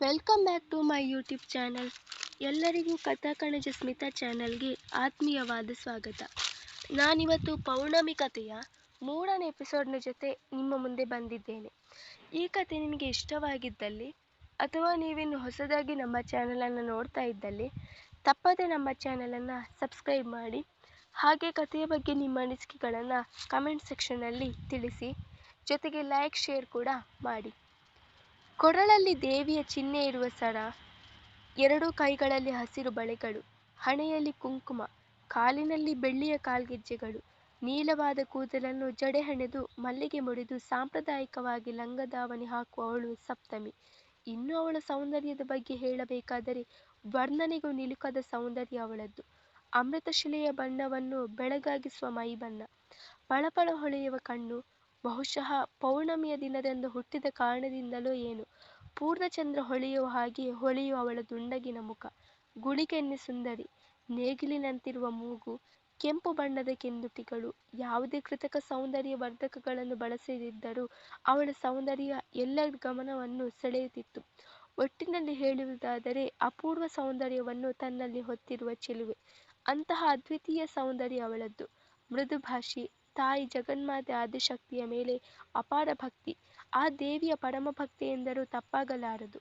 Welcome back to my YouTube channel ಎಲ್ಲರಿಗೂ ಕಥಾಕಣಜ ಸ್ಮಿತಾ ಚಾನಲ್ಗೆ ಆತ್ಮೀಯವಾದ ಸ್ವಾಗತ. ನಾನಿವತ್ತು ಪೌರ್ಣಮಿ ಕಥೆಯ ಮೂರನೇ ಎಪಿಸೋಡ್ನ ಜೊತೆ ನಿಮ್ಮ ಮುಂದೆ ಬಂದಿದ್ದೇನೆ. ಈ ಕತೆ ನಿಮಗೆ ಇಷ್ಟವಾಗಿದ್ದಲ್ಲಿ ಅಥವಾ ನೀವಿನ್ನು ಹೊಸದಾಗಿ ನಮ್ಮ ಚಾನಲನ್ನು ನೋಡ್ತಾ ಇದ್ದಲ್ಲಿ, ತಪ್ಪದೆ ನಮ್ಮ ಚಾನಲನ್ನು ಸಬ್ಸ್ಕ್ರೈಬ್ ಮಾಡಿ, ಹಾಗೆ ಕಥೆಯ ಬಗ್ಗೆ ನಿಮ್ಮ ಅನಿಸಿಕೆಗಳನ್ನು ಕಮೆಂಟ್ ಸೆಕ್ಷನ್ನಲ್ಲಿ ತಿಳಿಸಿ, ಜೊತೆಗೆ ಲೈಕ್ ಶೇರ್ ಕೂಡ ಮಾಡಿ. ಕೊರಳಲ್ಲಿ ದೇವಿಯ ಚಿಹ್ನೆ ಇರುವ ಸರ, ಎರಡೂ ಕೈಗಳಲ್ಲಿ ಹಸಿರು ಬಳೆಗಳು, ಹಣೆಯಲ್ಲಿ ಕುಂಕುಮ, ಕಾಲಿನಲ್ಲಿ ಬೆಳ್ಳಿಯ ಕಾಲ್ಗೆಜ್ಜೆಗಳು, ನೀಲವಾದ ಕೂದಲನ್ನು ಜಡೆ ಹೆಣೆದು ಮಲ್ಲಿಗೆ ಮುಡಿದು ಸಾಂಪ್ರದಾಯಿಕವಾಗಿ ಲಂಗದಾವಣಿ ಹಾಕುವವಳು ಸಪ್ತಮಿ. ಇನ್ನು ಅವಳ ಸೌಂದರ್ಯದ ಬಗ್ಗೆ ಹೇಳಬೇಕಾದರೆ ವರ್ಣನೆಗೂ ನಿಲುಕದ ಸೌಂದರ್ಯ ಅವಳದ್ದು. ಅಮೃತಶಿಲೆಯ ಬಣ್ಣವನ್ನು ಬೆಳಗಾಗಿಸುವ ಮೈಬಣ್ಣ, ಪಳಪಳ ಹೊಳೆಯುವ ಕಣ್ಣು ಬಹುಶಃ ಪೌರ್ಣಮಿಯ ದಿನದಂದು ಹುಟ್ಟಿದ ಕಾರಣದಿಂದಲೋ ಏನು. ಪೂರ್ಣಚಂದ್ರ ಹೊಳೆಯುವ ಹಾಗೆ ಹೊಳೆಯುವ ಅವಳ ದುಂಡಗಿನ ಮುಖ. ಗುಳಿಗೆನ್ನೆ ಸುಂದರಿ. ನೇಗಿಲಿನಂತಿರುವ ಮೂಗು, ಕೆಂಪು ಬಣ್ಣದ ಕೆಂದುಟಿಗಳು, ಯಾವುದೇ ಕೃತಕ ಸೌಂದರ್ಯ ವರ್ಧಕಗಳನ್ನು ಬಳಸದಿದ್ದರೂ ಅವಳ ಸೌಂದರ್ಯ ಎಲ್ಲರ ಗಮನವನ್ನು ಸೆಳೆಯುತ್ತಿತ್ತು. ಒಟ್ಟಿನಲ್ಲಿ ಹೇಳುವುದಾದರೆ ಅಪೂರ್ವ ಸೌಂದರ್ಯವನ್ನು ತನ್ನಲ್ಲಿ ಹೊತ್ತಿರುವ ಚೆಲುವೆ. ಅಂತಹ ಅದ್ವಿತೀಯ ಸೌಂದರ್ಯ ಅವಳದ್ದು. ಮೃದುಭಾಷಿ ತಾಯಿ ಜಗನ್ಮಾತೆ ಆದಿಶಕ್ತಿಯ ಮೇಲೆ ಅಪಾರ ಭಕ್ತಿ, ಆ ದೇವಿಯ ಪರಮ ಭಕ್ತಿ ಎಂದರೂ ತಪ್ಪಾಗಲಾರದು.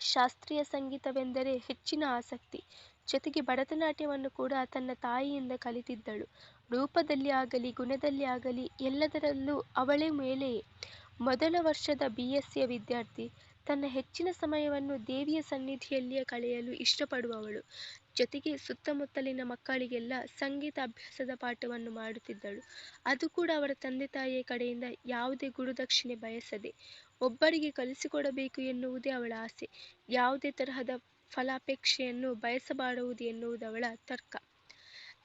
ಶಾಸ್ತ್ರೀಯ ಸಂಗೀತವೆಂದರೆ ಹೆಚ್ಚಿನ ಆಸಕ್ತಿ. ಜೊತೆಗೆ ಭರತನಾಟ್ಯವನ್ನು ಕೂಡ ತನ್ನ ತಾಯಿಯಿಂದ ಕಲಿತಿದ್ದಳು. ರೂಪದಲ್ಲಿ ಆಗಲಿ, ಗುಣದಲ್ಲಿ ಆಗಲಿ ಎಲ್ಲದರಲ್ಲೂ ಅವಳೇ ಮೇಲೆಯೇ. ಮೊದಲ ವರ್ಷದ ಬಿ ಎಸ್ಸಿಯ ವಿದ್ಯಾರ್ಥಿ. ತನ್ನ ಹೆಚ್ಚಿನ ಸಮಯವನ್ನು ದೇವಿಯ ಸನ್ನಿಧಿಯಲ್ಲಿಯೇ ಕಳೆಯಲು ಇಷ್ಟಪಡುವವಳು. ಜೊತೆಗೆ ಸುತ್ತಮುತ್ತಲಿನ ಮಕ್ಕಳಿಗೆಲ್ಲ ಸಂಗೀತ ಅಭ್ಯಾಸದ ಪಾಠವನ್ನು ಮಾಡುತ್ತಿದ್ದಳು. ಅದು ಕೂಡ ಅವರ ತಂದೆ ತಾಯಿಯ ಕಡೆಯಿಂದ ಯಾವುದೇ ಗುರುದಕ್ಷಿಣೆ ಬಯಸದೆ ಒಬ್ಬರಿಗೆ ಕಲಿಸಿಕೊಡಬೇಕು ಎನ್ನುವುದೇ ಅವಳ ಆಸೆ. ಯಾವುದೇ ತರಹದ ಫಲಾಪೇಕ್ಷೆಯನ್ನು ಬಯಸಬಾರದು ಅವಳ ತರ್ಕ.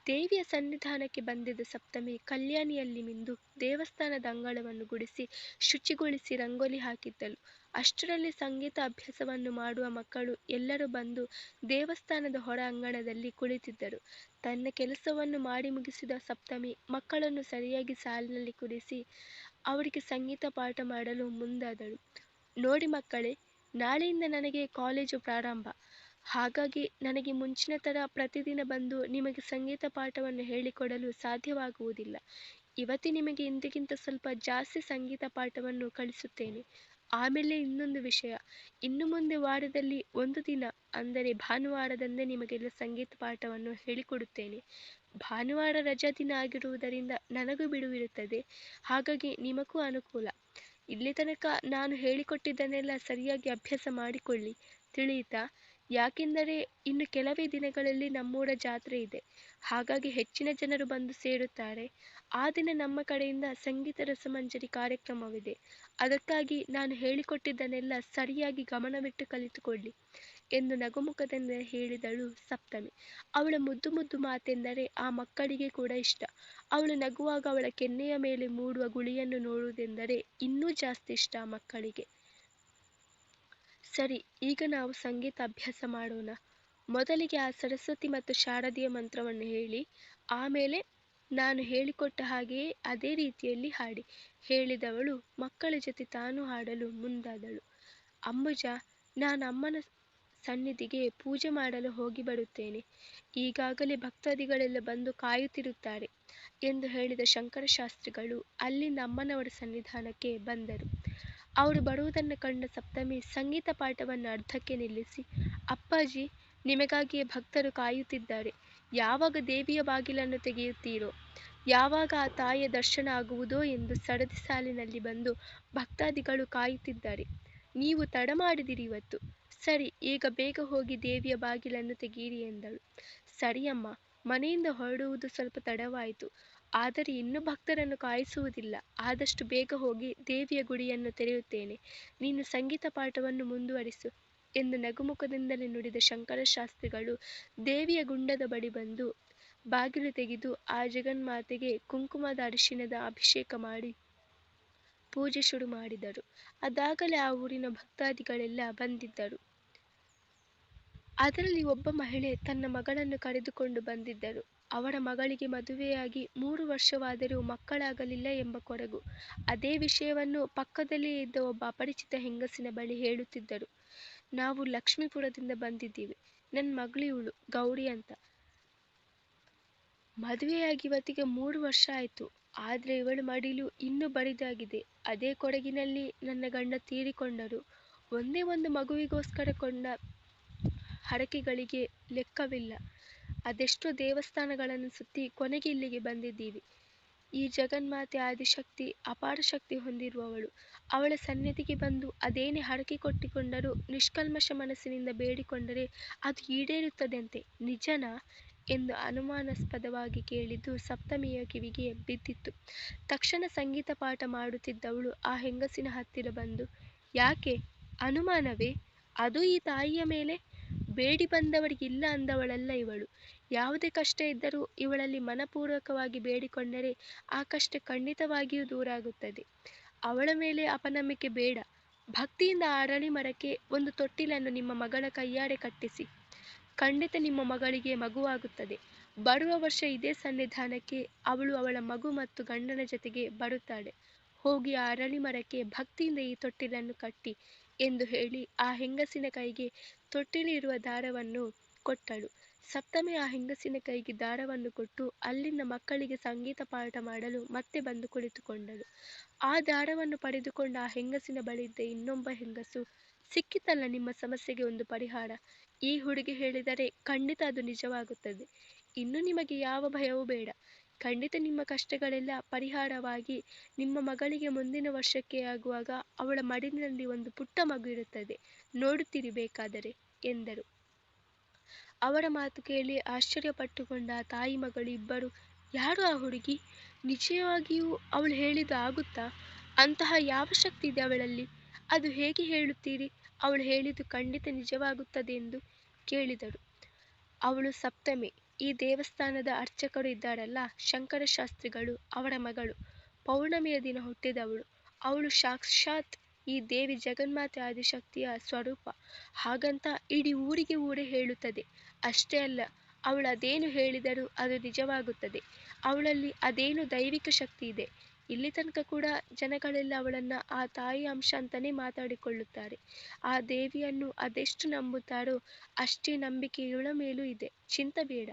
ದೇವಿಯ ಸನ್ನಿಧಾನಕ್ಕೆ ಬಂದಿದ್ದ ಸಪ್ತಮಿ ಕಲ್ಯಾಣಿಯಲ್ಲಿ ಮಿಂದು ದೇವಸ್ಥಾನದ ಅಂಗಳವನ್ನು ಗುಡಿಸಿ ಶುಚಿಗೊಳಿಸಿ ರಂಗೋಲಿ ಹಾಕಿದ್ದಳು. ಅಷ್ಟರಲ್ಲಿ ಸಂಗೀತ ಅಭ್ಯಾಸವನ್ನು ಮಾಡುವ ಮಕ್ಕಳು ಎಲ್ಲರೂ ಬಂದು ದೇವಸ್ಥಾನದ ಹೊರ ಅಂಗಣದಲ್ಲಿ ಕುಳಿತಿದ್ದರು. ತನ್ನ ಕೆಲಸವನ್ನು ಮಾಡಿ ಮುಗಿಸಿದ ಸಪ್ತಮಿ ಮಕ್ಕಳನ್ನು ಸರಿಯಾಗಿ ಸಾಲಿನಲ್ಲಿ ಕುರಿಸಿ ಅವರಿಗೆ ಸಂಗೀತ ಪಾಠ ಮಾಡಲು ಮುಂದಾದಳು. ನೋಡಿ ಮಕ್ಕಳೇ, ನಾಳೆಯಿಂದ ನನಗೆ ಕಾಲೇಜು ಪ್ರಾರಂಭ. ಹಾಗಾಗಿ ನನಗೆ ಮುಂಚಿನ ಥರ ಪ್ರತಿದಿನ ಬಂದು ನಿಮಗೆ ಸಂಗೀತ ಪಾಠವನ್ನು ಹೇಳಿಕೊಡಲು ಸಾಧ್ಯವಾಗುವುದಿಲ್ಲ. ಇವತ್ತಿ ನಿಮಗೆ ಇಂದಿಗಿಂತ ಸ್ವಲ್ಪ ಜಾಸ್ತಿ ಸಂಗೀತ ಪಾಠವನ್ನು ಕಲಿಸುತ್ತೇನೆ. ಆಮೇಲೆ ಇನ್ನೊಂದು ವಿಷಯ. ಇನ್ನು ಮುಂದೆ ವಾರದಲ್ಲಿ ಒಂದು ದಿನ, ಅಂದರೆ ಭಾನುವಾರದಂದೇ ನಿಮಗೆಲ್ಲ ಸಂಗೀತ ಪಾಠವನ್ನು ಹೇಳಿಕೊಡುತ್ತೇನೆ. ಭಾನುವಾರ ರಜಾ ದಿನ ಆಗಿರುವುದರಿಂದ ನನಗೂ ಬಿಡುವಿರುತ್ತದೆ. ಹಾಗಾಗಿ ನಿಮಗೂ ಅನುಕೂಲ. ಇಲ್ಲಿ ತನಕ ನಾನು ಹೇಳಿಕೊಟ್ಟಿದ್ದನ್ನೆಲ್ಲ ಸರಿಯಾಗಿ ಅಭ್ಯಾಸ ಮಾಡಿಕೊಳ್ಳಿ. ತಿಳಿಯಿತಾ? ಯಾಕೆಂದರೆ ಇನ್ನು ಕೆಲವೇ ದಿನಗಳಲ್ಲಿ ನಮ್ಮೂರ ಜಾತ್ರೆ ಇದೆ. ಹಾಗಾಗಿ ಹೆಚ್ಚಿನ ಜನರು ಬಂದು ಸೇರುತ್ತಾರೆ. ಆ ದಿನ ನಮ್ಮ ಕಡೆಯಿಂದ ಸಂಗೀತ ರಸಮಂಜರಿ ಕಾರ್ಯಕ್ರಮವಿದೆ. ಅದಕ್ಕಾಗಿ ನಾನು ಹೇಳಿಕೊಟ್ಟಿದ್ದನ್ನೆಲ್ಲ ಸರಿಯಾಗಿ ಗಮನವಿಟ್ಟು ಕಲಿತುಕೊಳ್ಳಿ ಎಂದು ನಗುಮುಖದಿಂದ ಹೇಳಿದಳು ಸಪ್ತಮಿ. ಅವಳ ಮುದ್ದು ಮುದ್ದು ಮಾತೆಂದರೆ ಆ ಮಕ್ಕಳಿಗೆ ಕೂಡ ಇಷ್ಟ. ಅವಳು ನಗುವಾಗ ಅವಳ ಕೆನ್ನೆಯ ಮೇಲೆ ಮೂಡುವ ಗುಳಿಯನ್ನು ನೋಡುವುದೆಂದರೆ ಇನ್ನೂ ಜಾಸ್ತಿ ಇಷ್ಟ ಮಕ್ಕಳಿಗೆ. ಸರಿ, ಈಗ ನಾವು ಸಂಗೀತ ಅಭ್ಯಾಸ ಮಾಡೋಣ. ಮೊದಲಿಗೆ ಆ ಸರಸ್ವತಿ ಮತ್ತು ಶಾರದೆಯ ಮಂತ್ರವನ್ನು ಹೇಳಿ, ಆಮೇಲೆ ನಾನು ಹೇಳಿಕೊಟ್ಟ ಹಾಗೆಯೇ ಅದೇ ರೀತಿಯಲ್ಲಿ ಹಾಡಿ. ಹೇಳಿದವಳು ಮಕ್ಕಳ ಜೊತೆ ತಾನು ಹಾಡಲು ಮುಂದಾದಳು. ಅಂಬುಜ, ನಾನು ಅಮ್ಮನ ಸನ್ನಿಧಿಗೆ ಪೂಜೆ ಮಾಡಲು ಹೋಗಿ ಬರುತ್ತೇನೆ. ಈಗಾಗಲೇ ಭಕ್ತಾದಿಗಳೆಲ್ಲ ಬಂದು ಕಾಯುತ್ತಿರುತ್ತಾರೆ ಎಂದು ಹೇಳಿದ ಶಂಕರಶಾಸ್ತ್ರಿಗಳು ಅಲ್ಲಿಂದ ಅಮ್ಮನವರ ಸನ್ನಿಧಾನಕ್ಕೆ ಬಂದರು. ಅವರು ಬರುವುದನ್ನು ಕಂಡ ಸಪ್ತಮಿ ಸಂಗೀತ ಪಾಠವನ್ನು ಅರ್ಧಕ್ಕೆ ನಿಲ್ಲಿಸಿ, ಅಪ್ಪಾಜಿ, ನಿಮಗಾಗಿಯೇ ಭಕ್ತರು ಕಾಯುತ್ತಿದ್ದಾರೆ. ಯಾವಾಗ ದೇವಿಯ ಬಾಗಿಲನ್ನು ತೆಗೆಯುತ್ತೀರೋ, ಯಾವಾಗ ಆ ತಾಯಿಯ ದರ್ಶನ ಆಗುವುದೋ ಎಂದು ಸರದಿ ಸಾಲಿನಲ್ಲಿ ಬಂದು ಭಕ್ತಾದಿಗಳು ಕಾಯುತ್ತಿದ್ದಾರೆ. ನೀವು ತಡ ಮಾಡಿದಿರಿ ಇವತ್ತು. ಸರಿ, ಈಗ ಬೇಗ ಹೋಗಿ ದೇವಿಯ ಬಾಗಿಲನ್ನು ತೆಗೆಯಿರಿ ಎಂದಳು. ಸರಿಯಮ್ಮ, ಮನೆಯಿಂದ ಹೊರಡುವುದು ಸ್ವಲ್ಪ ತಡವಾಯಿತು. ಆದರೆ ಇನ್ನೂ ಭಕ್ತರನ್ನು ಕಾಯಿಸುವುದಿಲ್ಲ. ಆದಷ್ಟು ಬೇಗ ಹೋಗಿ ದೇವಿಯ ಗುಡಿಯನ್ನು ತೆರೆಯುತ್ತೇನೆ. ನೀನು ಸಂಗೀತ ಪಾಠವನ್ನು ಮುಂದುವರಿಸು ಎಂದು ನಗುಮುಖದಿಂದಲೇ ನುಡಿದ ಶಂಕರಶಾಸ್ತ್ರಿಗಳು ದೇವಿಯ ಗುಂಡದ ಬಳಿ ಬಂದು ಬಾಗಿಲು ತೆಗೆದು ಆ ಜಗನ್ಮಾತೆಗೆ ಕುಂಕುಮದ ಅರಿಶಿಣದ ಅಭಿಷೇಕ ಮಾಡಿ ಪೂಜೆ ಶುರು ಮಾಡಿದರು. ಅದಾಗಲೇ ಆ ಊರಿನ ಭಕ್ತಾದಿಗಳೆಲ್ಲ ಬಂದಿದ್ದರು. ಅದರಲ್ಲಿ ಒಬ್ಬ ಮಹಿಳೆ ತನ್ನ ಮಗಳನ್ನು ಕರೆದುಕೊಂಡು ಬಂದಿದ್ದರು. ಅವರ ಮಗಳಿಗೆ ಮದುವೆಯಾಗಿ ಮೂರು ವರ್ಷವಾದರೂ ಮಕ್ಕಳಾಗಲಿಲ್ಲ ಎಂಬ ಕೊರಗು. ಅದೇ ವಿಷಯವನ್ನು ಪಕ್ಕದಲ್ಲೇ ಇದ್ದ ಒಬ್ಬ ಅಪರಿಚಿತ ಹೆಂಗಸಿನ ಬಳಿ ಹೇಳುತ್ತಿದ್ದರು. ನಾವು ಲಕ್ಷ್ಮೀಪುರದಿಂದ ಬಂದಿದ್ದೀವಿ. ನನ್ನ ಮಗಳು ಗೌರಿ ಅಂತ. ಮದುವೆಯಾಗಿ ಇವತ್ತಿಗೆ ಮೂರು ವರ್ಷ ಆಯಿತು. ಆದರೆ ಇವಳು ಮಡಿಲು ಇನ್ನೂ ಬರಿದಾಗಿದೆ. ಅದೇ ಕೊಡಗಿನಲ್ಲಿ ನನ್ನ ಗಂಡ ತೀರಿಕೊಂಡರು. ಒಂದೇ ಒಂದು ಮಗುವಿಗೋಸ್ಕರ ಕೊಂಡ ಹರಕೆಗಳಿಗೆ ಲೆಕ್ಕವಿಲ್ಲ. ಅದೆಷ್ಟೋ ದೇವಸ್ಥಾನಗಳನ್ನು ಸುತ್ತಿ ಕೊನೆಗೆ ಇಲ್ಲಿಗೆ ಬಂದಿದ್ದೀವಿ. ಈ ಜಗನ್ಮಾತೆ ಆದಿಶಕ್ತಿ, ಅಪಾರ ಶಕ್ತಿ ಹೊಂದಿರುವವಳು. ಅವಳ ಸನ್ನಿಧಿಗೆ ಬಂದು ಅದೇನೇ ಹರಕೆ ಕೊಟ್ಟಿಕೊಂಡರೂ ನಿಷ್ಕಲ್ಮಶ ಮನಸ್ಸಿನಿಂದ ಬೇಡಿಕೊಂಡರೆ ಅದು ಈಡೇರುತ್ತದಂತೆ? ನಿಜನಾ? ಎಂದು ಅನುಮಾನಾಸ್ಪದವಾಗಿ ಕೇಳಿದ್ದು ಸಪ್ತಮಿಯ ಕಿವಿಗೆ ಬಿದ್ದಿತ್ತು. ತಕ್ಷಣ ಸಂಗೀತ ಪಾಠ ಮಾಡುತ್ತಿದ್ದವಳು ಆ ಹೆಂಗಸಿನ ಹತ್ತಿರ ಬಂದು, ಯಾಕೆ? ಅನುಮಾನವೇ? ಅದು ಈ ತಾಯಿಯ ಮೇಲೆ? ಬೇಡಿ ಬಂದವರಿಗಿಲ್ಲ ಅಂದವಳಲ್ಲ ಇವಳು. ಯಾವುದೇ ಕಷ್ಟ ಇದ್ದರೂ ಇವಳಲ್ಲಿ ಮನಪೂರ್ವಕವಾಗಿ ಬೇಡಿಕೊಂಡರೆ ಆ ಕಷ್ಟ ಖಂಡಿತವಾಗಿಯೂ ದೂರಾಗುತ್ತದೆ. ಅವಳ ಮೇಲೆ ಅಪನಂಬಿಕೆ ಬೇಡ. ಭಕ್ತಿಯಿಂದ ಅರಳಿ ಮರಕ್ಕೆ ಒಂದು ತೊಟ್ಟಿಲನ್ನು ನಿಮ್ಮ ಮಗಳ ಕೈಯಾರೆ ಕಟ್ಟಿಸಿ. ಖಂಡಿತ ನಿಮ್ಮ ಮಗಳಿಗೆ ಮಗುವಾಗುತ್ತದೆ. ಬರುವ ವರ್ಷ ಇದೇ ಸನ್ನಿಧಾನಕ್ಕೆ ಅವಳು ಅವಳ ಮಗು ಮತ್ತು ಗಂಡನ ಜೊತೆಗೆ ಬರುತ್ತಾಳೆ. ಹೋಗಿ ಆ ಅರಳಿ ಮರಕ್ಕೆ ಭಕ್ತಿಯಿಂದ ಈ ತೊಟ್ಟಿಲನ್ನು ಕಟ್ಟಿ ಎಂದು ಹೇಳಿ ಆ ಹೆಂಗಸಿನ ಕೈಗೆ ತೊಟ್ಟಿಲಿರುವ ದಾರವನ್ನು ಕೊಟ್ಟಳು. ಸಪ್ತಮಿ ಆ ಹೆಂಗಸಿನ ಕೈಗೆ ದಾರವನ್ನು ಕೊಟ್ಟು ಅಲ್ಲಿನ ಮಕ್ಕಳಿಗೆ ಸಂಗೀತ ಪಾಠ ಮಾಡಲು ಮತ್ತೆ ಬಂದು ಕುಳಿತುಕೊಂಡಳು. ಆ ದಾರವನ್ನು ಪಡೆದುಕೊಂಡ ಆ ಹೆಂಗಸಿನ ಬಳಿಯಿದ್ದ ಇನ್ನೊಬ್ಬ ಹೆಂಗಸು, ಸಿಕ್ಕಿತಲ್ಲ ನಿಮ್ಮ ಸಮಸ್ಯೆಗೆ ಒಂದು ಪರಿಹಾರ. ಈ ಹುಡುಗಿ ಹೇಳಿದರೆ ಖಂಡಿತ ಅದು ನಿಜವಾಗುತ್ತದೆ. ಇನ್ನು ನಿಮಗೆ ಯಾವ ಭಯವೂ ಬೇಡ. ಖಂಡಿತ ನಿಮ್ಮ ಕಷ್ಟಗಳೆಲ್ಲ ಪರಿಹಾರವಾಗಿ ನಿಮ್ಮ ಮಗಳಿಗೆ ಮುಂದಿನ ವರ್ಷಕ್ಕೆ ಆಗುವಾಗ ಅವಳ ಮಡಿಲಿನಲ್ಲಿ ಒಂದು ಪುಟ್ಟ ಮಗು ಇರುತ್ತದೆ. ನೋಡುತ್ತೀರಿ ಬೇಕಾದರೆ, ಎಂದರು. ಅವರ ಮಾತು ಕೇಳಿ ಆಶ್ಚರ್ಯಪಟ್ಟುಕೊಂಡ ತಾಯಿ ಮಗಳು ಇಬ್ಬರು, ಯಾರು ಆ ಹುಡುಗಿ? ನಿಜವಾಗಿಯೂ ಅವಳು ಹೇಳಿದ್ದು ಆಗುತ್ತಾ? ಅಂತಹ ಯಾವ ಶಕ್ತಿ ಇದೆ ಅವಳಲ್ಲಿ? ಅದು ಹೇಗೆ ಹೇಳುತ್ತೀರಿ? ಅವಳು ಹೇಳಿದ್ದು ಖಂಡಿತ ನಿಜವಾಗುತ್ತದೆ ಎಂದು ಕೇಳಿದಳು ಅವಳು ಸಪ್ತಮಿ. ಈ ದೇವಸ್ಥಾನದ ಅರ್ಚಕರು ಇದ್ದಾರಲ್ಲ ಶಂಕರ ಶಾಸ್ತ್ರಿಗಳು ಅವರ ಮಗಳು. ಪೌರ್ಣಮಿಯ ದಿನ ಹುಟ್ಟಿದವಳು. ಅವಳು ಸಾಕ್ಷಾತ್ ಈ ದೇವಿ ಜಗನ್ಮಾತೆ ಆದಿಶಕ್ತಿಯ ಸ್ವರೂಪ. ಹಾಗಂತ ಇಡೀ ಊರಿಗೆ ಊರೇ ಹೇಳುತ್ತದೆ. ಅಷ್ಟೇ ಅಲ್ಲ, ಅವಳು ಅದೇನು ಹೇಳಿದರೂ ಅದು ನಿಜವಾಗುತ್ತದೆ. ಅವಳಲ್ಲಿ ಅದೇನು ದೈವಿಕ ಶಕ್ತಿ ಇದೆ? ಇಲ್ಲಿ ತನಕ ಕೂಡ ಜನಗಳೆಲ್ಲ ಅವಳನ್ನು ಆ ತಾಯಿ ಅಂಶ ಅಂತಲೇ ಮಾತಾಡಿಕೊಳ್ಳುತ್ತಾರೆ. ಆ ದೇವಿಯನ್ನು ಅದೆಷ್ಟು ನಂಬುತ್ತಾರೋ ಅಷ್ಟೇ ನಂಬಿಕೆ ಇವಳ ಮೇಲೂ ಇದೆ. ಚಿಂತೆ ಬೇಡ.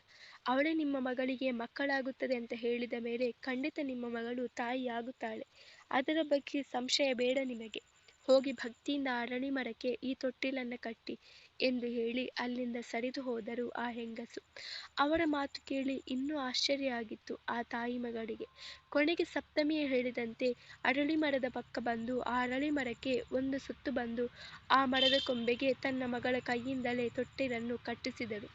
ಅವಳೇ ನಿಮ್ಮ ಮಗಳಿಗೆ ಮಕ್ಕಳಾಗುತ್ತದೆ ಅಂತ ಹೇಳಿದ ಮೇಲೆ ಖಂಡಿತ ನಿಮ್ಮ ಮಗಳು ತಾಯಿಯಾಗುತ್ತಾಳೆ. ಅದರ ಬಗ್ಗೆ ಸಂಶಯ ಬೇಡ ನಿಮಗೆ. ಹೋಗಿ ಭಕ್ತಿಯಿಂದ ಅರಳಿ ಮರಕ್ಕೆ ಈ ತೊಟ್ಟಿಲನ್ನು ಕಟ್ಟಿ ಎಂದು ಹೇಳಿ ಅಲ್ಲಿಂದ ಸರಿದು ಹೋದರು ಆ ಹೆಂಗಸು. ಅವರ ಮಾತು ಕೇಳಿ ಇನ್ನೂ ಆಶ್ಚರ್ಯ ಆಗಿತ್ತು ಆ ತಾಯಿ ಮಗಳಿಗೆ. ಕೊನೆಗೆ ಸಪ್ತಮಿಯ ಹೇಳಿದಂತೆ ಅರಳಿ ಮರದ ಪಕ್ಕ ಬಂದು ಆ ಅರಳಿ ಮರಕ್ಕೆ ಒಂದು ಸುತ್ತು ಬಂದು ಆ ಮರದ ಕೊಂಬೆಗೆ ತನ್ನ ಮಗಳ ಕೈಯಿಂದಲೇ ತೊಟ್ಟಿಲನ್ನು ಕಟ್ಟಿಸಿದರು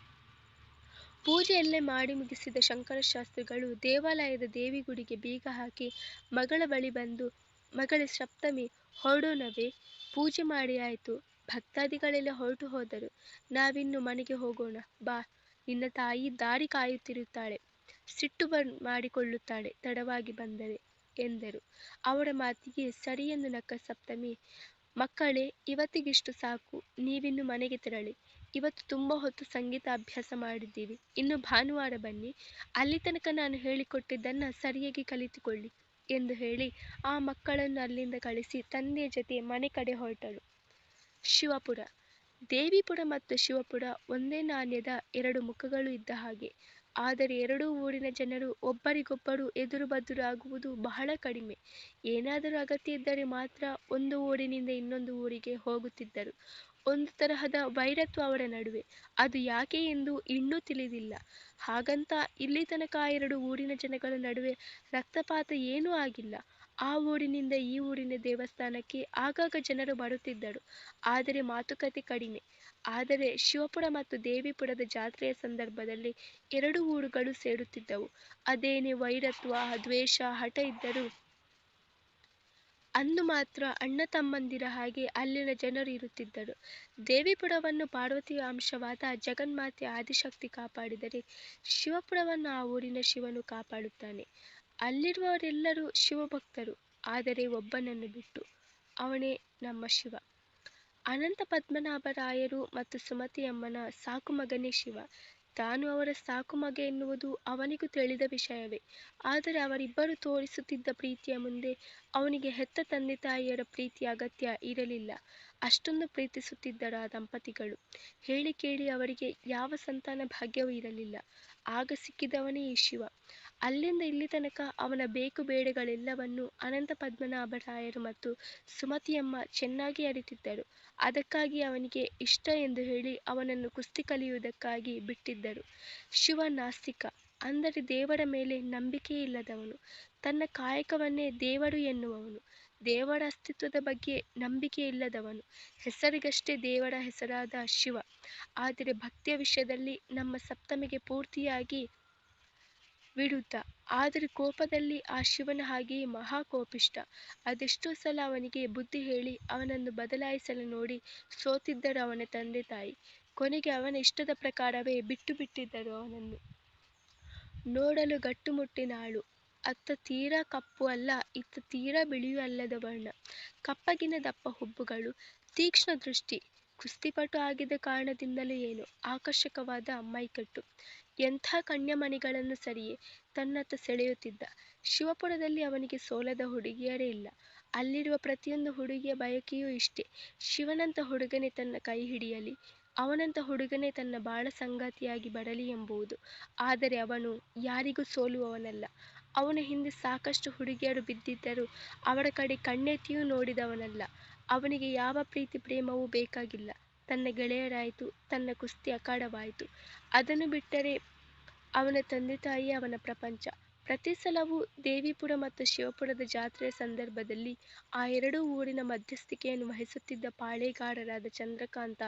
ಪೂಜೆಯಲ್ಲೇ ಮಾಡಿ ಮುಗಿಸಿದ ಶಂಕರಶಾಸ್ತ್ರಿಗಳು ದೇವಾಲಯದ ದೇವಿ ಗುಡಿಗೆ ಬೀಗ ಹಾಕಿ ಮಗಳ ಬಳಿ ಬಂದು, ಮಗಳೇ, ಸಪ್ತಮಿ ಹೊರಡೋಣವೇ ಪೂಜೆ ಮಾಡಿ ಆಯಿತು. ಭಕ್ತಾದಿಗಳೆಲ್ಲ ಹೊರಟು ಹೋದರು. ನಾವಿನ್ನು ಮನೆಗೆ ಹೋಗೋಣ, ಬಾ. ನಿನ್ನ ತಾಯಿ ದಾರಿ ಕಾಯುತ್ತಿರುತ್ತಾಳೆ. ಸಿಟ್ಟು ಬನ್ ಮಾಡಿಕೊಳ್ಳುತ್ತಾಳೆ, ತಡವಾಗಿ ಬಂದರೆ, ಎಂದರು. ಅವರ ಮಾತಿಗೆ ಸರಿ ಎಂದು ನಕ್ಕ ಸಪ್ತಮಿ, ಮಕ್ಕಳೇ, ಇವತ್ತಿಗಿಷ್ಟು ಸಾಕು. ನೀವಿನ್ನು ಮನೆಗೆ ತೆರಳಿ. ಇವತ್ತು ತುಂಬ ಹೊತ್ತು ಸಂಗೀತ ಅಭ್ಯಾಸ ಮಾಡಿದ್ದೀವಿ. ಇನ್ನು ಭಾನುವಾರ ಬನ್ನಿ. ಅಲ್ಲಿ ತನಕ ನಾನು ಹೇಳಿಕೊಟ್ಟಿದ್ದನ್ನು ಸರಿಯಾಗಿ ಕಲಿತುಕೊಳ್ಳಿ. ಎಂದು ಹೇಳಿ ಆ ಮಕ್ಕಳನ್ನು ಅಲ್ಲಿಂದ ಕಳಿಸಿ ತಂದೆಯ ಜೊತೆ ಮನೆ ಕಡೆ ಹೊರಟಳು ಶಿವಪುರ. ದೇವಿಪುರ ಮತ್ತು ಶಿವಪುರ ಒಂದೇ ನಾಣ್ಯದ ಎರಡು ಮುಖಗಳು ಇದ್ದ ಹಾಗೆ. ಆದರೆ ಎರಡೂ ಊರಿನ ಜನರು ಒಬ್ಬರಿಗೊಬ್ಬರು ಎದುರು ಬದುರಾಗುವುದು ಬಹಳ ಕಡಿಮೆ. ಏನಾದರೂ ಅಗತ್ಯ ಇದ್ದರೆ ಮಾತ್ರ ಒಂದು ಊರಿನಿಂದ ಇನ್ನೊಂದು ಊರಿಗೆ ಹೋಗುತ್ತಿದ್ದರು. ಒಂದು ತರಹದ ವೈರತ್ವ ಅವರ ನಡುವೆ. ಅದು ಯಾಕೆ ಎಂದು ಇನ್ನೂ ತಿಳಿದಿಲ್ಲ. ಹಾಗಂತ ಇಲ್ಲಿ ತನಕ ಎರಡು ಊರಿನ ಜನಗಳ ನಡುವೆ ರಕ್ತಪಾತ ಏನೂ ಆಗಿಲ್ಲ. ಆ ಊರಿನಿಂದ ಈ ಊರಿನ ದೇವಸ್ಥಾನಕ್ಕೆ ಆಗಾಗ ಜನರು ಬರುತ್ತಿದ್ದರು. ಆದರೆ ಮಾತುಕತೆ ಕಡಿಮೆ. ಆದರೆ ಶಿವಪುರ ಮತ್ತು ದೇವಿಪುರದ ಜಾತ್ರೆಯ ಸಂದರ್ಭದಲ್ಲಿ ಎರಡು ಊರುಗಳು ಸೇರುತ್ತಿದ್ದವು. ಅದೇನೇ ವೈರತ್ವ, ದ್ವೇಷ, ಹಠ ಇದ್ದರೂ ಅಂದು ಮಾತ್ರ ಅಣ್ಣ ತಮ್ಮಂದಿರ ಹಾಗೆ ಅಲ್ಲಿನ ಜನರು ಇರುತ್ತಿದ್ದರು. ದೇವಿಪುರವನ್ನು ಪಾರ್ವತಿಯ ಅಂಶವಾದ ಜಗನ್ಮಾತೆ ಆದಿಶಕ್ತಿ ಕಾಪಾಡಿದರೆ ಶಿವಪುರವನ್ನು ಆ ಊರಿನ ಶಿವನು ಕಾಪಾಡುತ್ತಾನೆ. ಅಲ್ಲಿರುವವರೆಲ್ಲರೂ ಶಿವಭಕ್ತರು, ಆದರೆ ಒಬ್ಬನನ್ನು ಬಿಟ್ಟು ಅವನೇ ನಮ್ಮ ಶಿವ. ಅನಂತ ಪದ್ಮನಾಭರಾಯರು ಮತ್ತು ಸುಮತಿಯಮ್ಮನ ಸಾಕು ಮಗನೇ ಶಿವ. ತಾನು ಅವರ ಸಾಕು ಮಗ ಎನ್ನುವುದು ಅವನಿಗೂ ತಿಳಿದ ವಿಷಯವೇ. ಆದರೆ ಅವರಿಬ್ಬರೂ ತೋರಿಸುತ್ತಿದ್ದ ಪ್ರೀತಿಯ ಮುಂದೆ ಅವನಿಗೆ ಹೆತ್ತ ತಂದೆ ತಾಯಿಯರ ಪ್ರೀತಿಯ ಅಗತ್ಯ ಇರಲಿಲ್ಲ. ಅಷ್ಟೊಂದು ಪ್ರೀತಿಸುತ್ತಿದ್ದರು ಆ ದಂಪತಿಗಳು. ಹೇಳಿ ಕೇಳಿ ಅವರಿಗೆ ಯಾವ ಸಂತಾನ ಭಾಗ್ಯವೂ ಇರಲಿಲ್ಲ. ಆಗ ಸಿಕ್ಕಿದವನೇ ಈ ಶಿವ. ಅಲ್ಲಿಂದ ಇಲ್ಲಿ ತನಕ ಅವನ ಬೇಕು ಬೇಡಗಳೆಲ್ಲವನ್ನೂ ಅನಂತ ಪದ್ಮನಾಭರಾಯರು ಮತ್ತು ಸುಮತಿಯಮ್ಮ ಚೆನ್ನಾಗಿ ಅರಿತಿದ್ದರು. ಅದಕ್ಕಾಗಿ ಅವನಿಗೆ ಇಷ್ಟ ಎಂದು ಹೇಳಿ ಅವನನ್ನು ಕುಸ್ತಿ ಕಲಿಯುವುದಕ್ಕಾಗಿ ಬಿಟ್ಟಿದ್ದರು. ಶಿವ ನಾಸ್ತಿಕ ಅಂದರೆ ದೇವರ ಮೇಲೆ ನಂಬಿಕೆಯಿಲ್ಲದವನು ತನ್ನ ಕಾಯಕವನ್ನೇ ದೇವರು ಎನ್ನುವವನು, ದೇವರ ಅಸ್ತಿತ್ವದ ಬಗ್ಗೆ ನಂಬಿಕೆ ಇಲ್ಲದವನು, ಹೆಸರಿಗಷ್ಟೇ ದೇವರ ಹೆಸರಾದ ಶಿವ. ಆದರೆ ಭಕ್ತಿಯ ವಿಷಯದಲ್ಲಿ ನಮ್ಮ ಸಪ್ತಮಿಗೆ ಪೂರ್ತಿಯಾಗಿ ವಿರುದ್ಧ. ಆದರೆ ಕೋಪದಲ್ಲಿ ಆ ಶಿವನ ಹಾಗೆಯೇ ಮಹಾ ಕೋಪಿಷ್ಠ ಅದೆಷ್ಟೋ ಸಲ ಅವನಿಗೆ ಬುದ್ಧಿ ಹೇಳಿ ಅವನನ್ನು ಬದಲಾಯಿಸಲು ನೋಡಿ ಸೋತಿದ್ದರು ಅವನ ತಂದೆ ತಾಯಿ. ಕೊನೆಗೆ ಅವನ ಇಷ್ಟದ ಪ್ರಕಾರವೇ ಬಿಟ್ಟು ಬಿಟ್ಟಿದ್ದರು ಅವನನ್ನು. ನೋಡಲು ಗಟ್ಟುಮುಟ್ಟಿನಾಳು ಅತ್ತ ತೀರಾ ಕಪ್ಪು ಅಲ್ಲ, ಇತ್ತ ತೀರಾ ಬಿಳಿಯೂ ಅಲ್ಲದ ವರ್ಣ. ಕಪ್ಪಗಿನ ದಪ್ಪ ಹುಬ್ಬುಗಳು. ತೀಕ್ಷ್ಣ ದೃಷ್ಟಿ. ಕುಸ್ತಿಪಟು ಆಗಿದ್ದ ಕಾರಣದಿಂದಲೂ ಏನೋ ಆಕರ್ಷಕವಾದ ಮೈಕಟ್ಟು. ಎಂಥ ಕನ್ಯಮಣಿಗಳನ್ನು ಸರಿಯೇ? ತನ್ನತ್ತ ಸೆಳೆಯುತ್ತಿದ್ದ. ಶಿವಪುರದಲ್ಲಿ ಅವನಿಗೆ ಸೋಲದ ಹುಡುಗಿಯರೇ ಇಲ್ಲ. ಅಲ್ಲಿರುವ ಪ್ರತಿಯೊಂದು ಹುಡುಗಿಯ ಬಯಕೆಯೂ ಇಷ್ಟೇ. ಶಿವನಂಥ ಹುಡುಗನೇ ತನ್ನ ಕೈ ಹಿಡಿಯಲಿ ಅವನಂಥ ಹುಡುಗನೇ ತನ್ನ ಬಾಳ ಸಂಗಾತಿಯಾಗಿ ಬರಲಿ ಎಂಬುವುದು. ಆದರೆ ಅವನು ಯಾರಿಗೂ ಸೋಲುವವನಲ್ಲ. ಅವನ ಹಿಂದೆ ಸಾಕಷ್ಟು ಹುಡುಗಿಯರು ಬಿದ್ದಿದ್ದರೂ ಅವರ ಕಡೆ ಕಣ್ಣೆತ್ತಿಯೂ ನೋಡಿದವನಲ್ಲ. ಅವನಿಗೆ ಯಾವ ಪ್ರೀತಿ ಪ್ರೇಮವೂ ಬೇಕಾಗಿಲ್ಲ. ತನ್ನ ಗೆಳೆಯರಾಯಿತು, ತನ್ನ ಕುಸ್ತಿ ಅಖಾಡವಾಯಿತು. ಅದನ್ನು ಬಿಟ್ಟರೆ ಅವನ ತಂದೆ ತಾಯಿಯೇ ಅವನ ಪ್ರಪಂಚ. ಪ್ರತಿ ಸಲವೂ ದೇವಿಪುರ ಮತ್ತು ಶಿವಪುರದ ಜಾತ್ರೆಯ ಸಂದರ್ಭದಲ್ಲಿ ಆ ಎರಡೂ ಊರಿನ ಮಧ್ಯಸ್ಥಿಕೆಯನ್ನು ವಹಿಸುತ್ತಿದ್ದ ಪಾಳೇಗಾರರಾದ ಚಂದ್ರಕಾಂತ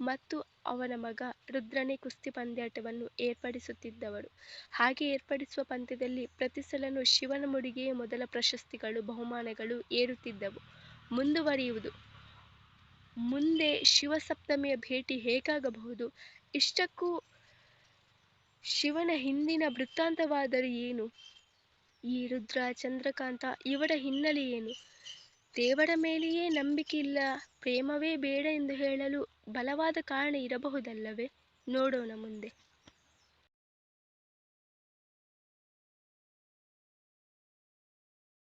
ಮತ್ತು ಅವನ ಮಗ ರುದ್ರನೇ ಕುಸ್ತಿ ಪಂದ್ಯಾಟವನ್ನು ಏರ್ಪಡಿಸುತ್ತಿದ್ದವರು. ಹಾಗೆ ಏರ್ಪಡಿಸುವ ಪಂದ್ಯದಲ್ಲಿ ಪ್ರತಿ ಸಲನೂ ಶಿವನ ಮುಡಿಗೆಯೇ ಮೊದಲ ಪ್ರಶಸ್ತಿಗಳು, ಬಹುಮಾನಗಳು ಏರುತ್ತಿದ್ದವು. ಮುಂದುವರಿಯುವುದು. ಮುಂದೆ ಶಿವಸಪ್ತಮಿಯ ಭೇಟಿ ಹೇಗಾಗಬಹುದು? ಇಷ್ಟಕ್ಕೂ ಶಿವನ ಹಿಂದಿನ ವೃತ್ತಾಂತವಾದರೆ ಏನು? ಈ ರುದ್ರ, ಚಂದ್ರಕಾಂತ ಇವರ ಹಿನ್ನೆಲೆ ಏನು? ದೇವರ ಮೇಲೆಯೇ ನಂಬಿಕೆ ಇಲ್ಲ, ಪ್ರೇಮವೇ ಬೇಡ ಎಂದು ಹೇಳಲು ಬಲವಾದ ಕಾರಣ ಇರಬಹುದಲ್ಲವೇ? ನೋಡೋಣ ಮುಂದೆ.